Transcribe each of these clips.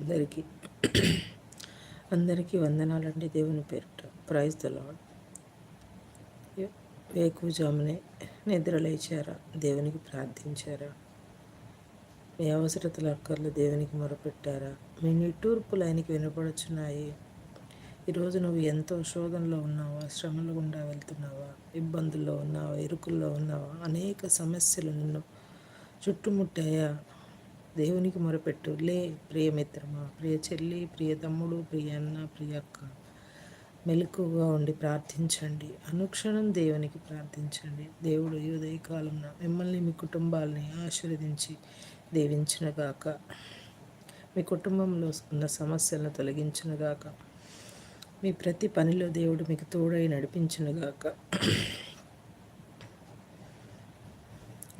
అందరికీ అందరికీ వందనాలండి దేవుని పేరిట. ప్రైజ్ తలవాడు వేకుజామునే నిద్ర లేచారా? దేవునికి ప్రార్థించారా? మీ అవసరతల అక్కర్లు దేవునికి మొరపెట్టారా? మీ నిట్టూర్పులు ఆయనకి వినపడుచున్నాయి? ఈరోజు నువ్వు ఎంతో శోధనలో ఉన్నావా? శ్రమలు గుండా వెళ్తున్నావా? ఇబ్బందుల్లో ఉన్నావా? ఇరుకుల్లో ఉన్నావా? అనేక సమస్యలు నిన్ను చుట్టుముట్టాయా? దేవునికి మొరపెట్టు. లే ప్రియమిత్రమా ప్రియ చెల్లి ప్రియ తమ్ముడు ప్రియ అన్న ప్రియ అక్క. మెలకుగా ఉండి ప్రార్థించండి. అనుక్షణం దేవునికి ప్రార్థించండి. దేవుడు ఈ ఉదయకాలంలో మిమ్మల్ని మీ కుటుంబాలని ఆశీర్వదించి దీవించినగాక. మీ కుటుంబంలో ఉన్న సమస్యలను తొలగించినగాక. మీ ప్రతి పనిలో దేవుడు మీకు తోడై నడిపించినగాక.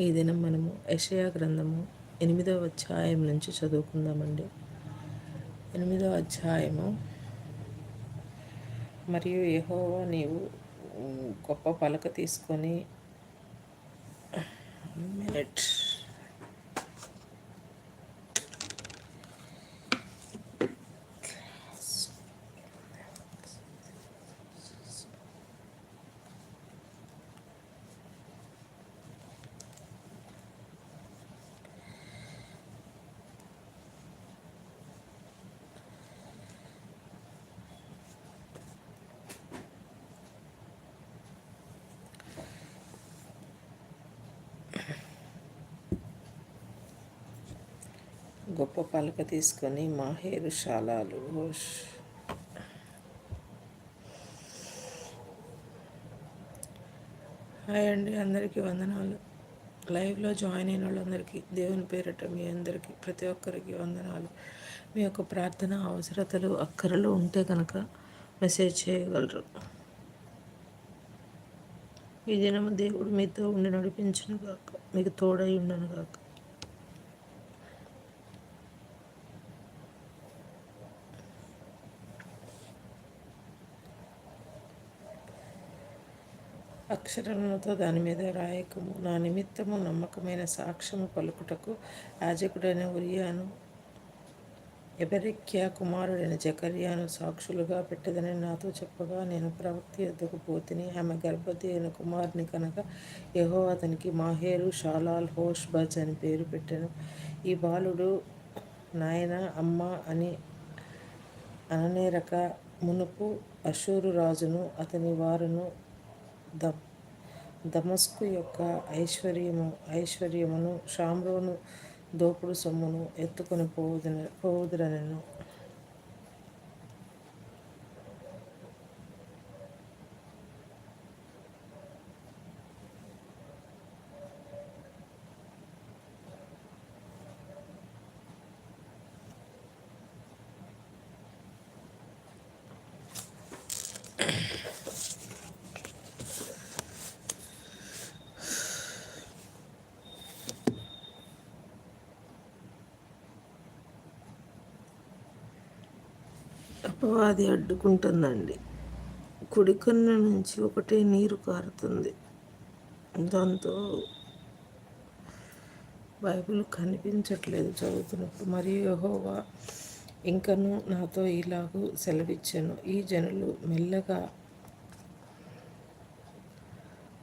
ఈ దినం మనము యషయా గ్రంథము ఎనిమిదవ అధ్యాయం నుంచి చదువుకుందామండి. ఎనిమిదవ అధ్యాయము. మరియు యహోవా నీవు గొప్ప పలక తీసుకొని మినిట్. గొప్ప పలక తీసుకొని మాహేరు శాలాలు. హాయ్ అండి అందరికీ వందనాలు. లైవ్లో జాయిన్ అయిన వాళ్ళందరికీ దేవుని పేరట మీ అందరికీ ప్రతి ఒక్కరికి వందనాలు. మీ యొక్క ప్రార్థన అవసరతలు అక్కరలు ఉంటే కనుక మెసేజ్ చేయగలరు. ఈ దినము దేవుడు మీతో ఉండి నడిపించను కాక మీకు తోడై ఉండను కాక అక్షరములతో దాని మీద రాయకము. నా నిమిత్తము నమ్మకమైన సాక్ష్యము పలుకుటకు యాజకుడైన ఉరియాను ఎబెరెక్యా కుమారుడైన జకర్యాను సాక్షులుగా పెట్టదని నాతో చెప్పగా నేను ప్రవక్త ఎద్దుకు పోతిని ఆమె గర్భవతి అయిన కుమారుని కనుక యహో అతనికి మాహేరు షాలాల్ హోష్ బజ్ అని పేరు పెట్టాను. ఈ బాలుడు నాయన అమ్మ అని అననేరక మునుపు అశూరు రాజును అతని వారును ద దమస్కు యొక్క ఐశ్వర్యము ఐశ్వర్యమును షామ్రోను దోపుడు సొమ్మును ఎత్తుకొని పోవుదన పోవుదురనను అపవాది అడ్డుకుంటుందండి. కుడికన్ను నుంచి ఒకటే నీరు కారుతుంది. దాంతో బైబిల్ కనిపించట్లేదు చదువుతున్నప్పుడు. మరియు యహోవా ఇంకను నాతో ఇలాగూ సెలవిచ్చాను. ఈ జనులు మెల్లగా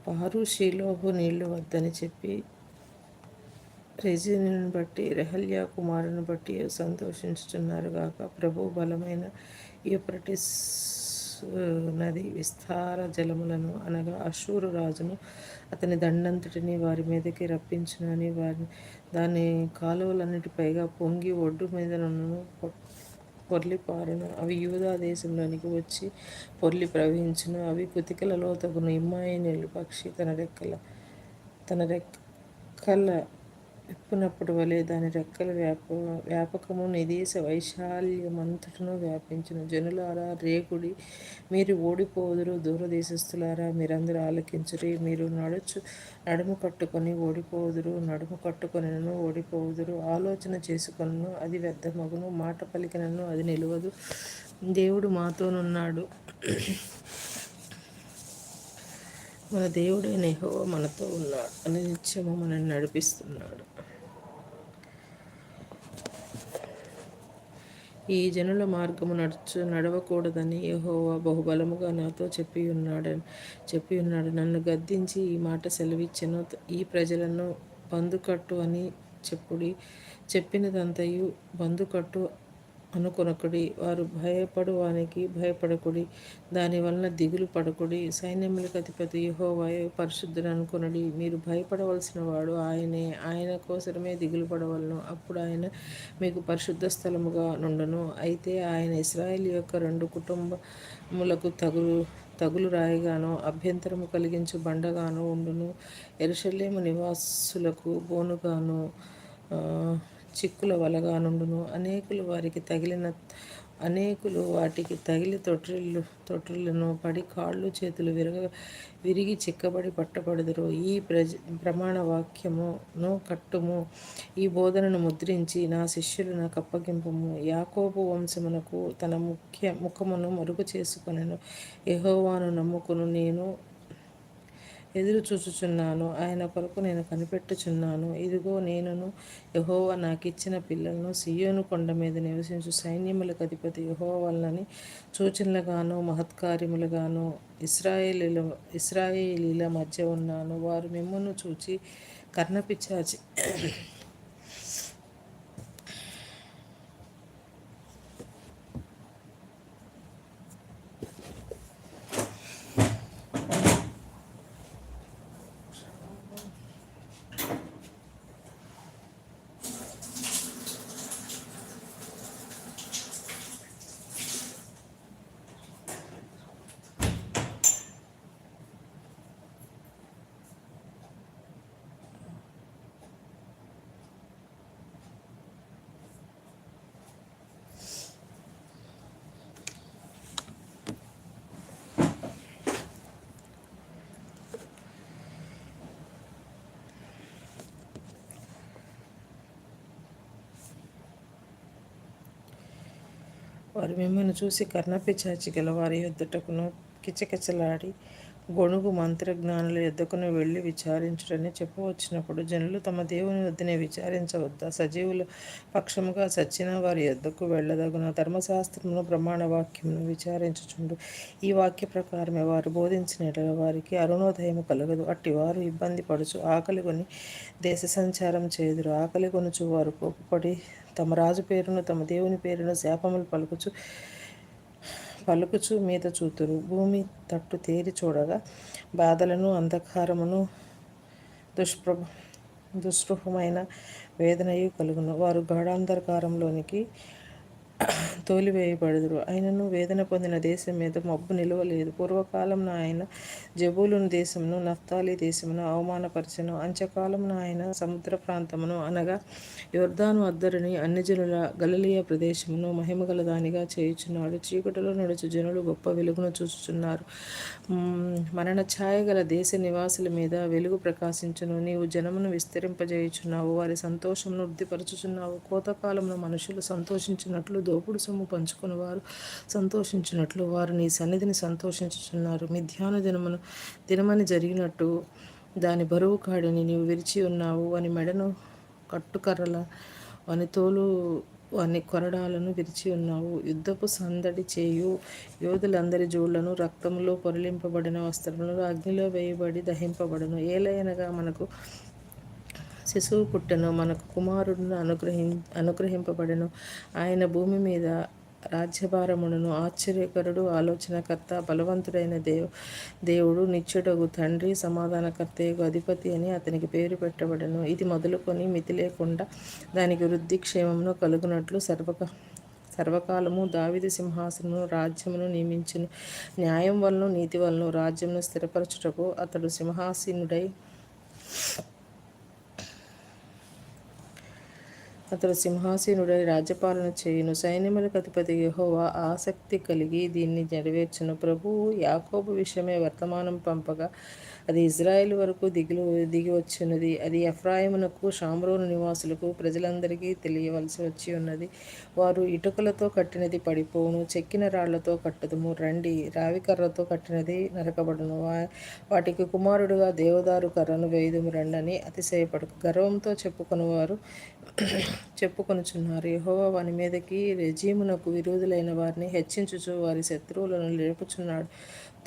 పారు శీలోహు నీళ్ళు వద్దని చెప్పి రెజీని బట్టి రెహల్యా కుమారుని బట్టి సంతోషించుతున్నారు గాక. ప్రభు బలమైన యూప్రటిస్ నది విస్తార జలములను అనగా అశూరు రాజును అతని దండంతటిని వారి మీదకి రప్పించునని వారి దాని కాలువలన్నిటి పైగా పొంగి ఒడ్డు మీద పొర్లిపారును అవి యూదా దేశంలోనికి వచ్చి పొర్లి ప్రవహించును. అవి కుతికలలో తగును ఇమ్మాయి నీళ్ళు పక్షి తన రెక్కల తన రెక్కల విప్పునప్పుడు వలె దాని రెక్కల వ్యాప వ్యాపకము నిదేశ వైశాల్యమంతటను వ్యాపించిన. జనులారా రేగుడి మీరు ఓడిపోదురు. దూరదేశస్తులారా మీరందరూ ఆలకించరి. మీరు నడుచు నడుము కట్టుకొని ఓడిపోదురు. నడుము కట్టుకొనిను ఓడిపోదురు. ఆలోచన చేసుకొనను అది వ్యర్థమగును. మాట పలికినను అది నిలవదు. దేవుడు మాతోనున్నాడు. మన దేవుడైన యహో మనతో ఉన్నాడు. అని నిత్యము మనల్ని నడిపిస్తున్నాడు. ఈ జనుల మార్గము నడుచు నడవకూడదని యహోవా బహుబలముగా నాతో చెప్పి ఉన్నాడని చెప్పి ఉన్నాడు. నన్ను గద్దించి ఈ మాట సెలవిచ్చను. ఈ ప్రజలను బందుకట్టు అని చెప్పుడి చెప్పినదంతయు బందుకట్టు అనుకొనకుడి. వారు భయపడు వానికి భయపడకుడి దానివలన దిగులు పడకుడి. సైన్యములకు అధిపతి యహోవాయే పరిశుద్ధుడు అనుకొనడి. మీరు భయపడవలసిన వాడు ఆయనే. ఆయన కోసమే దిగులు పడవలను. అప్పుడు ఆయన మీకు పరిశుద్ధ స్థలముగా నుండను. అయితే ఆయన ఇస్రాయేల్ యొక్క రెండు కుటుంబములకు తగులు తగులు రాయిగాను అభ్యంతరము కలిగించు బండగాను ఉండును. ఎరుషలేము నివాసులకు బోనుగాను చిక్కుల వలగానుండును. అనేకులు వారికి తగిలిన అనేకులు వాటికి తగిలి తొట్రిల్లు తొట్టిల్లను పడి కాళ్ళు చేతులు విరగ విరిగి చిక్కబడి పట్టబడుదురు. ఈ ప్రజ ప్రమాణ వాక్యమును కట్టుము. ఈ బోధనను ముద్రించి నా శిష్యులు నాకు అప్పగింపము యాకోబు వంశమునకు తన ముఖ్య ముఖమును మరుగు చేసుకొనను. యహోవాను నమ్ముకును. నేను ఎదురు చూచుచున్నాను. ఆయన కొరకు నేను కనిపెట్టుచున్నాను. ఇదిగో నేనును యహోవ నాకిచ్చిన పిల్లలను సియోను కొండ మీద నివసించు సైన్యములకు అధిపతి యహోవల్లని సూచనలుగాను మహత్కార్యములుగాను ఇస్రాయేలీల ఇస్రాయేలీల మధ్య ఉన్నాను. వారు మిమ్మల్ని చూచి కర్ణపిచ్చాచి వారు మిమ్మల్ని చూసి కర్ణపిచాచి గల వారి ఎద్దుటకును కిచకిచలాడి గొణుగు మంత్రజ్ఞానుల ఎద్దకును వెళ్ళి విచారించుడని చెప్పవచ్చినప్పుడు జనులు తమ దేవుని వద్దనే విచారించవద్దా? సజీవుల పక్షముగా సచ్చిన వారి ఎద్దకు వెళ్ళదగున ధర్మశాస్త్రమును ప్రమాణ వాక్యమును విచారించుచుండు. ఈ వాక్య ప్రకారమే వారు బోధించిన వారికి అరుణోదయము కలగదు. అట్టి వారు ఇబ్బంది పడుచు ఆకలి కొని దేశ సంచారం చేదురు ఆకలి కొనుచు వారు కోపపడి తమ రాజు పేరును తమ దేవుని పేరును శాపములు పలుకుచు పలుకుచు మీద చూతురు. భూమి తట్టు తేరి చూడగా బాధలను అంధకారమును దుష్ప్రభ దుస్పృహమైన వేదనయు కలుగును. వారు గాఢాంధకారంలోనికి తోలివేయబడుదురు. ఆయనను వేదన పొందిన దేశం మీద మబ్బు నిలవలేదు. పూర్వకాలంలో ఆయన జబూలును దేశమును నఫ్తాలి దేశమును అవమానపరచను. అంచకాలంన ఆయన సముద్ర ప్రాంతమును అనగా యుర్ధాను అద్దరిని అన్యజనుల గలలీయ గలలియ ప్రదేశమును మహిమగల దానిగా చేయుచున్నాడు. చీకటిలో నడుచు జనులు గొప్ప వెలుగును చూచుచున్నారు. మరణ ఛాయ గల దేశ నివాసుల మీద వెలుగు ప్రకాశించును. నీవు జనమును విస్తరింపజేయుచున్నావు. వారి సంతోషమును వృద్ధిపరచుచున్నావు. కోతకాలంలో మనుషులు సంతోషించినట్లు దోపుడు సొమ్ము పంచుకుని వారు సంతోషించినట్లు వారు నీ సన్నిధిని సంతోషించుచున్నారు. మిథ్యాను దినమును దినమని జరిగినట్టు దాని బరువు కాడిని నీవు విరిచి ఉన్నావు. అని మెడను కట్టుకర్రల అని తోలు వాని కొరడాలను విరిచి ఉన్నావు. యుద్ధపు సందడి చేయు యోధులందరి జోళ్ళను రక్తంలో పొరలింపబడిన వస్త్రములను అగ్నిలో వేయబడి దహింపబడను. ఏలైనగా మనకు శిశువు పుట్టెను మనకు కుమారుడును అనుగ్రహి అనుగ్రహింపబడెను. ఆయన భూమి మీద రాజ్యభారముడును ఆశ్చర్యకరుడు ఆలోచనకర్త బలవంతుడైన దేవు దేవుడు నిత్యుడగు తండ్రి సమాధానకర్తయగు అధిపతి అని అతనికి పేరు పెట్టబడను. ఇది మొదలుకొని మితి లేకుండా దానికి వృద్ధి క్షేమమును కలుగునట్లు సర్వక సర్వకాలము దావిది సింహాసనము రాజ్యమును నియమించును. న్యాయం వలన నీతి వలన రాజ్యమును స్థిరపరచుటకు అతడు సింహాసీనుడై అతడు సింహాసీనుడై రాజ్యపాలన చేయును. సైన్యములకు అధిపతి యహోవా ఆసక్తి కలిగి దీన్ని నెరవేర్చును. ప్రభువు యాకోబు విషయమే వర్తమానం పంపగా అది ఇజ్రాయెల్ వరకు దిగులు దిగి వచ్చినది. అది ఎఫ్రాయిమునకు షామ్రోను నివాసులకు ప్రజలందరికీ తెలియవలసి వచ్చి ఉన్నది. వారు ఇటుకలతో కట్టినది పడిపోవును చెక్కిన రాళ్ళతో కట్టదుము. రండి రావికర్రతో కట్టినది నరకబడును. వాటికి కుమారుడుగా దేవదారు కర్రను వేయుదుము రండని అతిశయపడు గర్వంతో చెప్పుకునేవారు చెప్పుకొనుచున్నారు. యహోవా వాని మీదకి రెజీమునకు విరోధులైన వారిని హెచ్చించుచు వారి శత్రువులను లేపుచున్నాడు.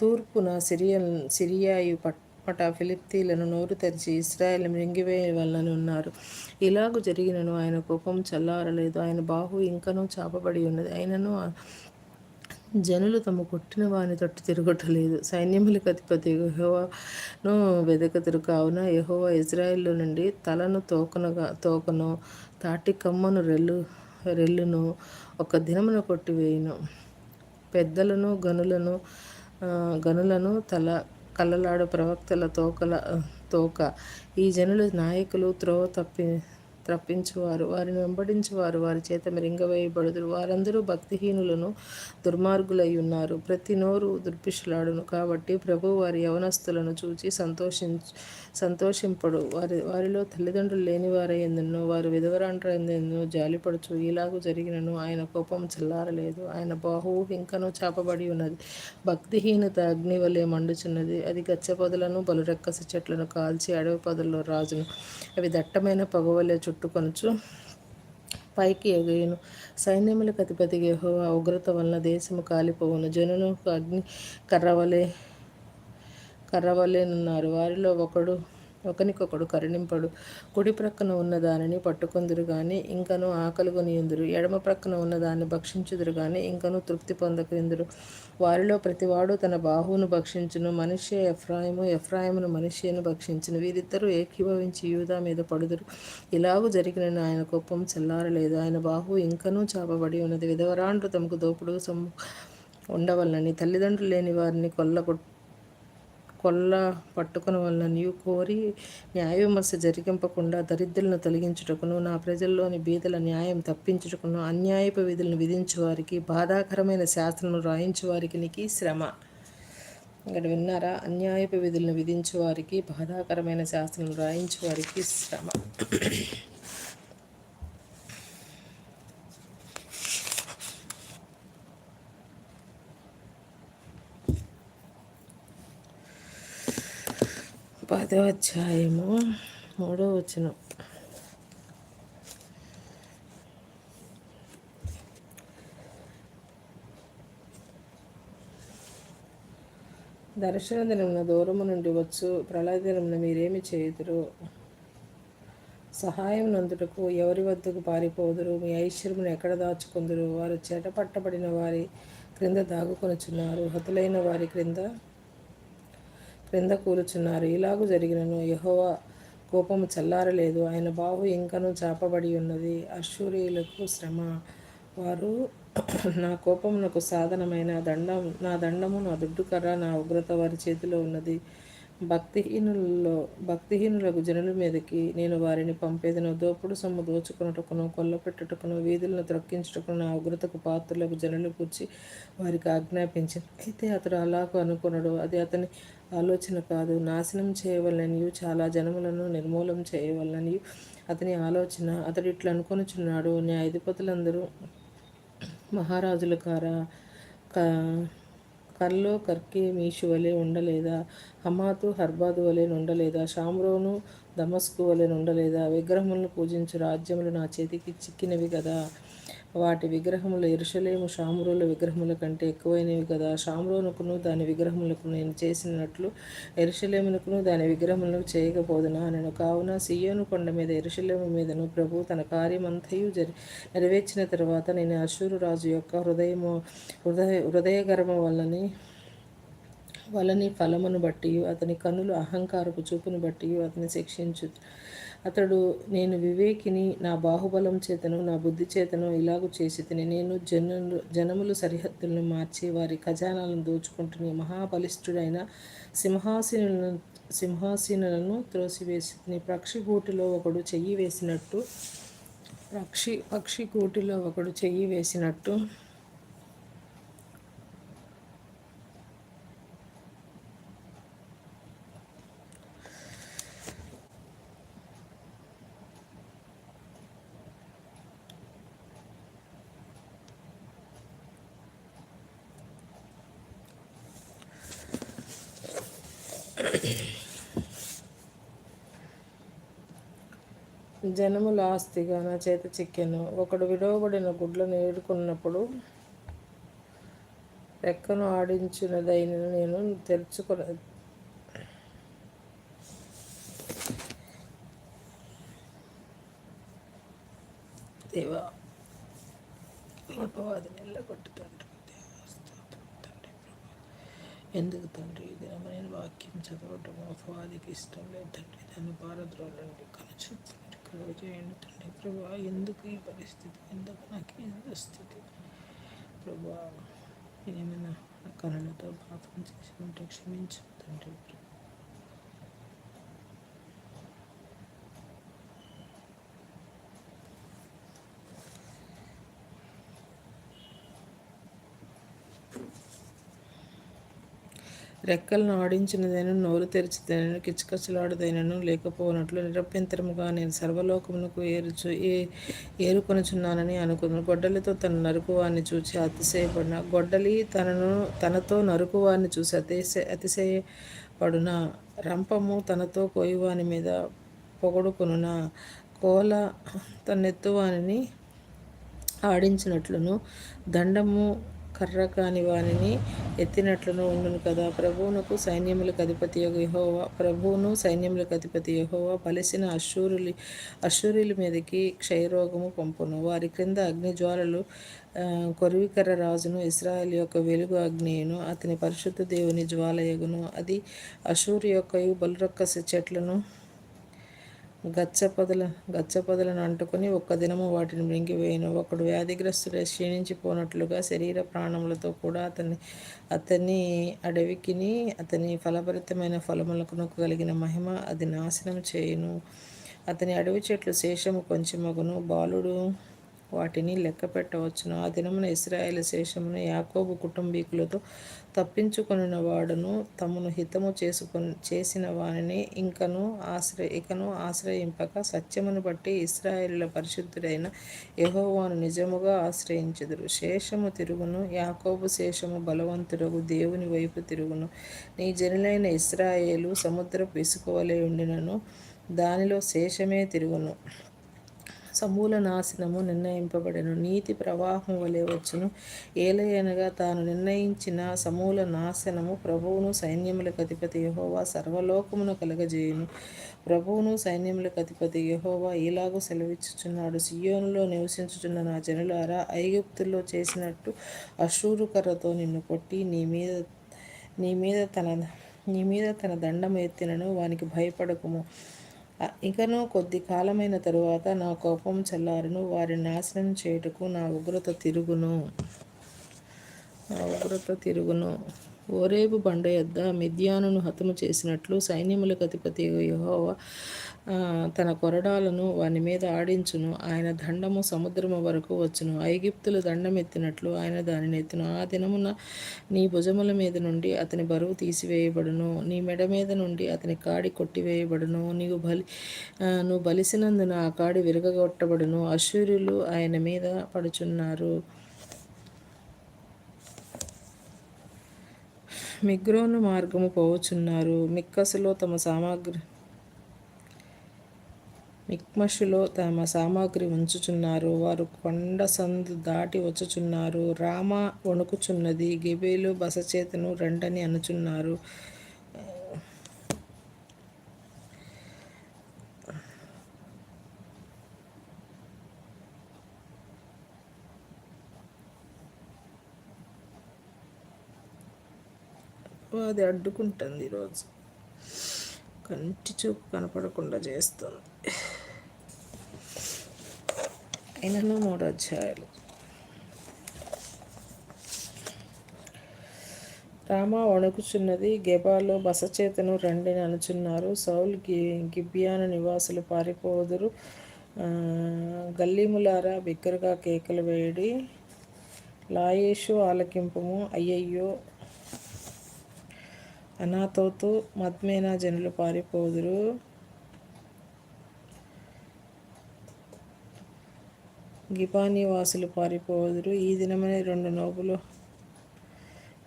తూర్పున సిరియన్ సిరియాయు పట్ ఫిలిప్తీలను నోరు తెరిచి ఇస్రాయల్ మృంగివేయవలని ఉన్నారు. ఇలాగు జరిగినను ఆయన కోపం చల్లారలేదు. ఆయన బాహు ఇంకనూ చాపబడి ఉన్నది. అయినను జనులు తమ కొట్టిన వాని తట్టు తిరగటలేదు సైన్యములకు అధిపతి యహోవాను వెదకతురు. కావున యహోవా ఇజ్రాయిల్లో నుండి తలను తోకనగా తోకను తాటి కమ్మను రెల్లు రెల్లును ఒక దినమున కొట్టివేయును. పెద్దలను గనులను గనులను తల కళ్ళలాడు ప్రవక్తల తోకల తోక. ఈ జనులు నాయకులు త్రోవ తప్పి రప్పించువారు వారిని వెంబడించువారు వారి చేత మెరింగవేయబడుదురు వారందరూ భక్తిహీనులను దుర్మార్గులై ఉన్నారు. ప్రతి నోరు దుర్పిషలాడును కాబట్టి ప్రభు వారి యవనస్తులను చూచి సంతోషించు సంతోషింపడు. వారి వారిలో తల్లిదండ్రులు లేని వారయ్యందును వారు విధవరాండ్రైందును జాలిపడుచు ఇలాగూ జరిగినను ఆయన కోపం చల్లారలేదు. ఆయన బాహువు ఇంకనూ చాపబడి ఉన్నది. భక్తిహీనత అగ్ని వలె మండుచున్నది. అది గచ్చ పొదలను బలురెక్కసి చెట్లను కాల్చి అడవి పొదల్లో రాజును. అవి దట్టమైన పగవలే చుట్టుకొనుచు పైకి ఎగయును సైన్యములకు అధిపతి యెహోవా ఉగ్రత వలన దేశము కాలిపోవును. జనులు అగ్ని కర్రవలే కర్రవలేనున్నారు. వారిలో ఒకడు ఒకనికొకడు కరుణింపడు. కుడి ప్రక్కన ఉన్న దానిని పట్టుకొందురు గాని ఇంకను ఆకలిగొనియుందురు ఎడమ ప్రక్కన ఉన్న దాన్ని భక్షించుదురు గాని ఇంకను తృప్తి పొందకుందురు వారిలో ప్రతివాడు తన బాహువును భక్షించును మనిషి ఎఫ్రాయిము ఎఫ్రాయిమును మనిషిని భక్షించును. వీరిద్దరూ ఏకీభవించి యూదా మీద పడుదురు. ఇలాగూ జరిగిన ఆయన కోపం చల్లారలేదు. ఆయన బాహువు ఇంకనూ చాపబడి ఉన్నది. విధవరాండ్రు తమకు దోపుడు సొమ్ము ఉండవలనని తల్లిదండ్రులు లేని వారిని కొల్లగొట్టు కొల్ల పట్టుకుని నీవు కోరి న్యాయవిమర్శ జరిగింపకుండా దరిద్రులను తొలగించుటకును నా ప్రజల్లోని బీదల న్యాయం తప్పించుటకును అన్యాయపు విధులను విధించు వారికి బాధాకరమైన శాస్త్రం రాయించు వారికి నీకు శ్రమ. ఇక్కడ విన్నారా? అన్యాయపు విధులను విధించు వారికి బాధాకరమైన శాస్త్రం రాయించు వారికి శ్రమ. పదో అధ్యాయము మూడో వచనం. దర్శన దినమున దూరము నుండి వచ్చు ప్రళయ దినమున మీరేమి చేయుదురు? సహాయం నందుటకు ఎవరి వద్దకు పారిపోదురు? మీ ఐశ్వర్యమును ఎక్కడ దాచుకుందరు? వారు చెట పట్టబడిన వారి క్రింద దాగుకొనుచున్నారు. హతులైన వారి క్రింద క్రింద కూలుచున్నారు ఇలాగూ జరిగినను యహోవా కోపము చల్లారలేదు. ఆయన బాహు ఇంకనూ చాపబడి ఉన్నది. అశ్వరీయులకు శ్రమ. వారు నా కోపమునకు సాధనమైన దండం నా దండము నా దుడ్డుకర్ర నా ఉగ్రత వారి చేతిలో ఉన్నది. భక్తిహీనులలో భక్తిహీనులకు జనుల మీదకి నేను వారిని పంపేదను. దోపుడు సొమ్ము దోచుకున్నటకును కొల్లపెట్టుటకును వీధులను త్రొక్కించుటకును నా ఉగ్రతకు పాత్రలకు జనులు కూర్చి వారికి ఆజ్ఞాపించింది అయితే అతడు అలాగ అనుకున్నాడు అది అతని ఆలోచన కాదు. నాశనం చేయవలననియు చాలా జనములను నిర్మూలం చేయవలననియు అతని ఆలోచన. అతడు ఇట్లా అనుకొనిచున్నాడు. న్యాయాధిపతులందరూ మహారాజుల కారా కల్లో కర్కే మీషు వలె ఉండలేదా? హమాతు హర్బాదు వలె ఉండలేదా? షామ్రోను దమస్కు వలె ఉండలేదా విగ్రహములను పూజించు రాజ్యములు నా చేతికి చిక్కినవి కదా వాటి విగ్రహములు ఎరుషలేము షామురోల విగ్రహముల కంటే ఎక్కువైనవి కదా షామ్రోనుకును దాని విగ్రహములకు నేను చేసినట్లు ఎరుషలేమునకును దాని విగ్రహములకు చేయకపోదునా? నేను కావున సియోను కొండ మీద ఎరుషలేము మీదను ప్రభు తన కార్యమంతయు జరి నెరవేర్చిన తర్వాత నేను అశూరు రాజు యొక్క హృదయము హృదయ హృదయగర్మ వల్లని వలని ఫలమును బట్టి అతని కనులు అహంకారపు చూపును బట్టి అతని శిక్షించు. అతడు నేను వివేకిని నా బాహుబలం చేతను నా బుద్ధి చేతను ఇలాగు చేసి తిని నేను జనులు జనములు సరిహద్దులను మార్చి వారి ఖజానాలను దోచుకుంటుని మహాబలిష్ఠుడైన సింహాసీనులను సింహాసీనులను త్రోసివేసి తిని పక్షి ఒకడు చెయ్యి వేసినట్టు పక్షి పక్షి గూటిలో ఒకడు చెయ్యి వేసినట్టు జనముల ఆస్తిగా నా చేత చిక్కెను. ఒకడు విడవబడిన గుడ్లను ఏడుకున్నప్పుడు రెక్కను ఆడించినదైన నేను తెరుచుకున్న దేవా అపవాదిని వెళ్ళగొట్టు తండ్రి ఎందుకు తండ్రి? ఇది నేను వాక్యం చదవటం అపవాదికి ఇష్టం లేదు తండ్రి. దాన్ని పారద్రోలండి. కనుచు దయచేయండి చేయండి తండ్రి ప్రభా ఎందుకు ఈ పరిస్థితి? ఎందుకు నాకు ఈ స్థితి ప్రభా ఏమైనా కళలతో పాపం చేసి ఉంటే క్షమించు తండ్రి. రెక్కలను ఆడించినదైన నోరు తెరిచిదైనను కిచకచలాడుదైనను లేకపోనట్లు నిరభ్యంతరముగా నేను సర్వలోకమునకు ఏరుచు ఏ ఏరుకొనుచున్నానని అనుకున్నాను. గొడ్డలితో తన నరుకువాన్ని చూసి అతిశయపడిన గొడ్డలి తనను తనతో నరుకువాన్ని చూసి అతిశయ అతిశయపడున రంపము తనతో కోయువాని మీద పొగడుకొనున కోల తన్నెత్తువాని ఆడించినట్లును దండము కర్ర కాని వానిని ఎత్తినట్లును ఉండును కదా. ప్రభువునకు సైన్యములకు అధిపతి యహోవా ప్రభువును సైన్యములకు అధిపతి యహోవా పలిసిన అశ్వరులి అశ్వరుల మీదకి క్షయరోగము పంపును. వారి క్రింద అగ్నిజ్వాలలు కొరివికర రాజును ఇస్రాయల్ యొక్క వెలుగు అగ్నియును అతని పరిశుద్ధ దేవుని జ్వాలయగును అది అశూరు యొక్క బలురక్కస చెట్లను గచ్చపదల గచ్చపదలను అంటుకొని ఒక్క దినము వాటిని మృంగివేయను. ఒకడు వ్యాధిగ్రస్తుడే క్షీణించిపోనట్లుగా శరీర ప్రాణములతో కూడా అతన్ని అతని అడవికిని అతని ఫలభరితమైన ఫలములకు కలిగిన మహిమ అది నాశనం చేయును. అతని అడవి చెట్లు శేషము కొంచెమగును. బాలుడు వాటిని లెక్క పెట్టవచ్చును. ఆ దినమున ఇస్రాయేల్ శేషమును యాకోబు కుటుంబీకులతో తప్పించుకొనిన వాడును. తమను హితము చేసుకొని చేసిన వానిని ఇంకను ఆశ్రయ ఇకను ఆశ్రయింపక సత్యమును బట్టి ఇస్రాయేలుల పరిశుద్ధుడైన యహోవాను నిజముగా ఆశ్రయించుదురు. శేషము తిరుగును యాకోబు శేషము బలవంతుడగు దేవుని వైపు తిరుగును. నీ జనులైన ఇస్రాయేలు సముద్రపు ఇసుకవలే ఉండినను దానిలో శేషమే తిరుగును. సమూల నాశనము నిర్ణయింపబడెను. నీతి ప్రవాహం వలె వచ్చును. ఏలయనగా తాను నిర్ణయించిన సమూల నాశనము ప్రభువును సైన్యములకు అధిపతి యహోవా సర్వలోకమును కలగజేయును. ప్రభువును సైన్యములకు అధిపతి యహోవా ఇలాగూ సెలవిచ్చుచున్నాడు. సియోనులో నివసించుచున్న నా జనులారా ఐగుప్తుల్లో చేసినట్టు అశూరు కర్రతో నిన్ను కొట్టి నీ మీద నీ మీద తన నీ మీద తన దండం ఎత్తినను. వానికి భయపడకుము. ఇకను కొద్ది కాలమైన తరువాత నా కోపం చల్లారును వారి నాశనం చేయుటకు నా ఉగ్రత తిరుగును. నా ఉగ్రత తిరుగును. ఓరేబు బండ యొద్ద మిద్యానును హతము చేసినట్లు సైన్యములకు అధిపతి యహోవా తన కొరడాలను వాని మీద ఆడించును. ఆయన దండము సముద్రము వరకు వచ్చును. ఐగిప్తులు దండం ఎత్తినట్లు ఆయన దానిని ఎత్తును. ఆ దినమున నీ భుజముల మీద నుండి అతని బరువు తీసివేయబడును. నీ మెడ మీద నుండి అతని కాడి కొట్టివేయబడును. నీవు బలి నువ్వు బలిసినందున ఆ కాడి విరగగొట్టబడును. అశ్వర్యులు ఆయన మీద పడుచున్నారు. మిగ్రోను మార్గము పోవచున్నారు. మిక్కసులో తమ సామాగ్రి మిక్మషులో తమ సామాగ్రి ఉంచుచున్నారు. వారు కొండ సందు దాటి వచ్చుచున్నారు. రామ వణుకుచున్నది. గిబేలు బసచేతను రెండని అనుచున్నారు. అది అడ్డుకుంటుంది ఈరోజు కంటి చూపు కనపడకుండా చేస్తుంది. అయినను మూడు అధ్యాయాలు. రామ వణుకుచున్నది గెబాలో బసచేతను రండిని అనుచున్నారు సౌల్ గి గిబియాన నివాసులు పారిపోదురు. గల్లీములారా బిగ్గరగా కేకలు వేయడి లాయేషు ఆలకింపము. అయ్యయ్యో! అనాథోతు మద్మేనా జనులు పారిపోదురు. గిపాని వాసులు పారిపోదురు. ఈ దినమనే రెండు నోపులు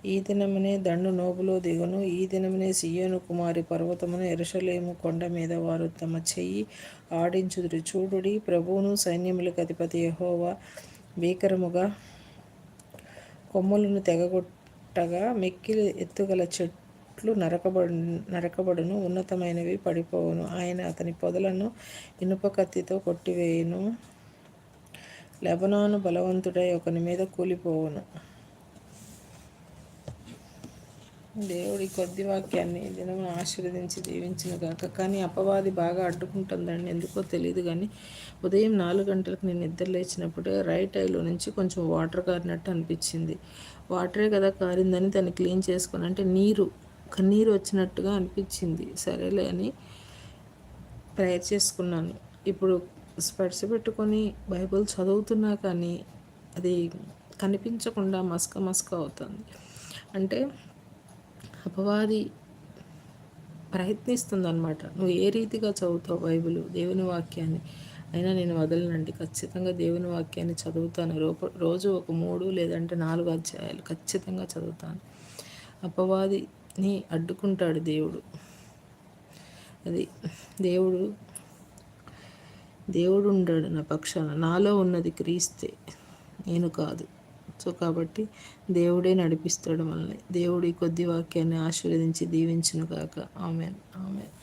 ఈ దినమనే దండు నోపులో దిగును. ఈ దినమనే సియోను కుమారి పర్వతమును ఎరుషలేము కొండ మీద వారు తమ చెయ్యి ఆడించుదురు. చూడుడి ప్రభువును సైన్యములకు అధిపతి యహోవా భీకరముగా కొమ్ములను తెగగొట్టగా మెక్కిలి ఎత్తుగల చెట్లు నరకబడు నరకబడును ఉన్నతమైనవి పడిపోవును. ఆయన అతని పొదలను ఇనుప కత్తితో కొట్టివేయును. లెబనాను బలవంతుడై ఒకని మీద కూలిపోవును. దేవుడి కొద్ది వాక్యాన్ని దినం ఆశీర్వదించి దీవించిన గాక. కానీ అపవాది బాగా అడ్డుకుంటుందండి ఎందుకో తెలియదు కానీ ఉదయం నాలుగు గంటలకు నేను నిద్ర లేచినప్పుడే రైట్ ఐలో నుంచి కొంచెం వాటర్ కారినట్టు అనిపించింది. వాటరే కదా కారిందని దాన్ని క్లీన్ చేసుకుని అంటే నీరు కన్నీరు వచ్చినట్టుగా అనిపించింది. సరేలే అని ప్రేయర్ చేసుకున్నాను. ఇప్పుడు స్పెట్స్ పెట్టుకొని బైబుల్ చదువుతున్నా కానీ అది కనిపించకుండా మస్క మస్క అవుతుంది. అంటే అపవాది ప్రయత్నిస్తుందన్నమాట. నువ్వు ఏ రీతిగా చదువుతావు బైబిల్ దేవుని వాక్యాన్ని? అయినా నేను వదలనండి. ఖచ్చితంగా దేవుని వాక్యాన్ని చదువుతాను. రోజు ఒక మూడు లేదంటే నాలుగు అధ్యాయాలు ఖచ్చితంగా చదువుతాను. అపవాదిని అడ్డుకుంటాడు దేవుడు. అది దేవుడు దేవుడు ఉండాడు నా పక్షాన. నాలో ఉన్నది క్రీస్తే. నేను కాదు. సో కాబట్టి దేవుడే నడిపిస్తాడు మనల్ని. దేవుడి కొద్ది వాక్యాన్ని ఆశీర్వదించి దీవించును కాక ఆమెన్. ఆమెన్.